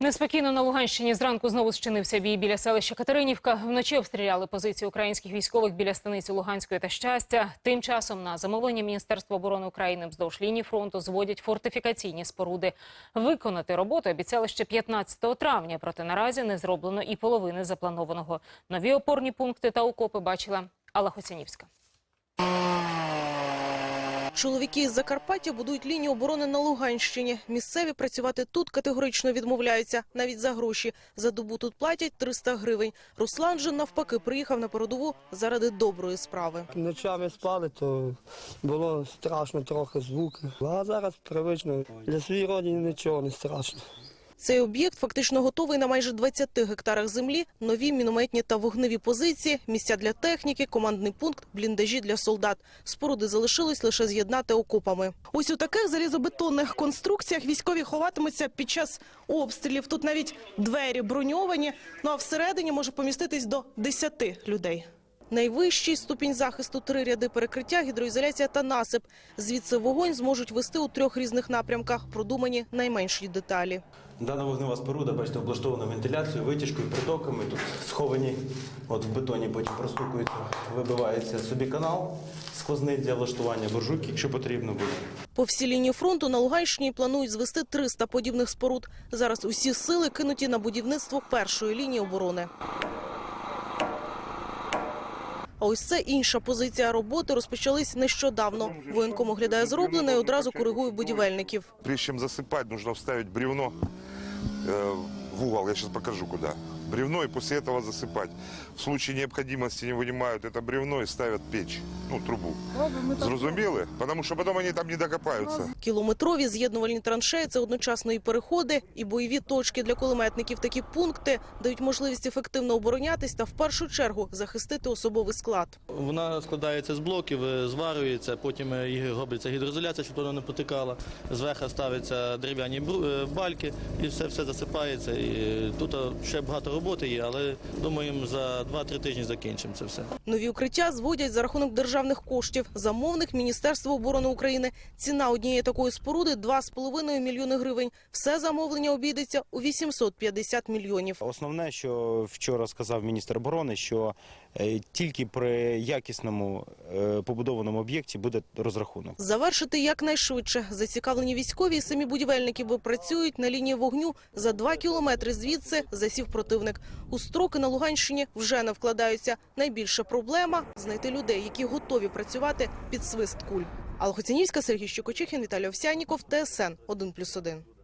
Неспокійно на Луганщині зранку знову зчинився бій біля селища Катеринівка. Вночі обстріляли позиції українських військових біля станиці Луганської та Щастя. Тим часом на замовлення Міністерства оборони України вздовж лінії фронту зводять фортифікаційні споруди. Виконати роботу обіцяли ще 15 травня, проте наразі не зроблено і половини запланованого. Нові опорні пункти та окопи бачила Алла Хоцянівська. Чоловіки із Закарпаття будують лінію оборони на Луганщині. Місцеві працювати тут категорично відмовляються, навіть за гроші. За добу тут платять 300 гривень. Руслан же навпаки приїхав на передову заради доброї справи. Ночами спали, то було страшно трохи звуки. А зараз привично. Для своєї родини нічого не страшно. Цей об'єкт фактично готовий на майже 20 гектарах землі. Нові мінометні та вогневі позиції, місця для техніки, командний пункт, бліндажі для солдат. Споруди залишилось лише з'єднати окопами. Ось у таких залізобетонних конструкціях військові ховатимуться під час обстрілів. Тут навіть двері броньовані. Ну а всередині може поміститись до 10 людей. Найвищий ступінь захисту – три ряди перекриття, гідроізоляція та насип. Звідси вогонь зможуть вести у трьох різних напрямках. Продумані найменші деталі. Дана вогнева споруда, бачите, облаштована вентиляцією, витяжкою, притоками. Тут сховані, от в бетоні потім простукується, вибивається собі канал сквозний для влаштування буржуйки, якщо потрібно буде. По всій лінії фронту на Луганщині планують звести 300 подібних споруд. Зараз усі сили кинуті на будівництво першої лінії оборони. А ось це інша позиція роботи розпочались нещодавно. Воєнком оглядає зроблене і одразу коригує будівельників. Прежде чем засипати, нужно вставить бревно э, в угол. Я сейчас покажу куда. Бревно и после этого засыпать. В случае необходимости не вынимают это бревно и ставят печь, ну, трубу. Зрозуміли? Потому что потом они там не докопаются. Кілометрові з'єднувальні траншеї – це одночасно і переходи, і бойові точки для кулеметників. Такі пункти дають можливість ефективно оборонятись та в першу чергу захистити особовий склад. Вона складається з блоків, е, зварюється, потім е, її робиться гідроізоляція, щоб вона не потекала. Зверху ставляться дерев'яні бру- е, бальки і все, все засипається. Е, тут е, ще багато роботи є, але думаємо, за 2-3 тижні закінчимо це все. Нові укриття зводять за рахунок державних коштів. Замовник Міністерство оборони України. Ціна однієї такої споруди – 2,5 мільйони гривень. Все замовлення обійдеться у 850 мільйонів. Основне, що вчора сказав міністр оборони, що е, тільки при якісному побудованому об'єкті буде розрахунок. Завершити якнайшвидше. Зацікавлені військові і самі будівельники, бо працюють на лінії вогню. За два кілометри звідси засів противник. У строки на Луганщині вже не вкладаються. Найбільша проблема – знайти людей, які готові працювати під свист куль. Алхоцінівська Сергій Щукочихін, Віталій Овсяніков, ТСН 1+,1.